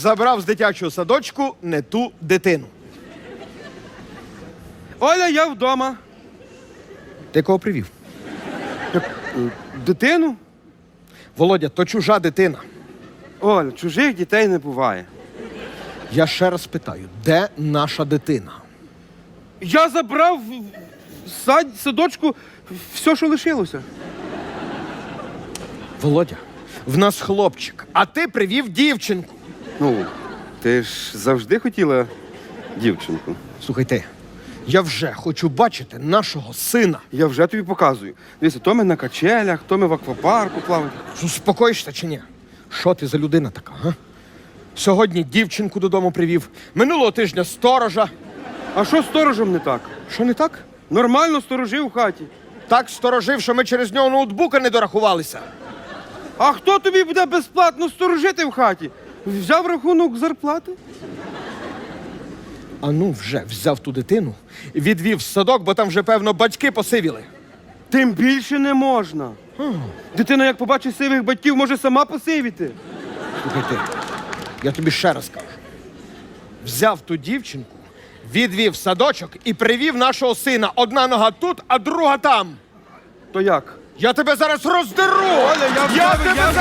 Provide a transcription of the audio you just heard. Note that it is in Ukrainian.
Забрав з дитячого садочку не ту дитину. Оля, я вдома. Ти кого привів? Дитину? Володя, то чужа дитина. Оля, чужих дітей не буває. Я ще раз питаю, де наша дитина? Я забрав в в сад, садочку все, що лишилося. Володя, в нас хлопчик, а ти привів дівчинку. Ну, ти ж завжди хотіла дівчинку. Слухай ти, я вже хочу бачити нашого сина. Я вже тобі показую. Дивися, то ми на качелях, то ми в аквапарку плаваємо. Успокоїшся чи ні? Що ти за людина така, га? Сьогодні дівчинку додому привів, минулого тижня сторожа. А що з сторожем не так? Що не так? Нормально сторожив у хаті. Так сторожив, що ми через нього ноутбука не дорахувалися. А хто тобі буде безплатно сторожити в хаті? Взяв рахунок зарплати? А ну вже взяв ту дитину, відвів в садок, бо там вже, певно, батьки посивіли. Тим більше не можна. Дитина, як побачить сивих батьків, може сама посивіти. Слухай ти, я тобі ще раз кажу. Взяв ту дівчинку, відвів в садочок і привів нашого сина. Одна нога тут, а друга там. То як? Я тебе зараз роздеру! Оля, я в я тебе- тебе я в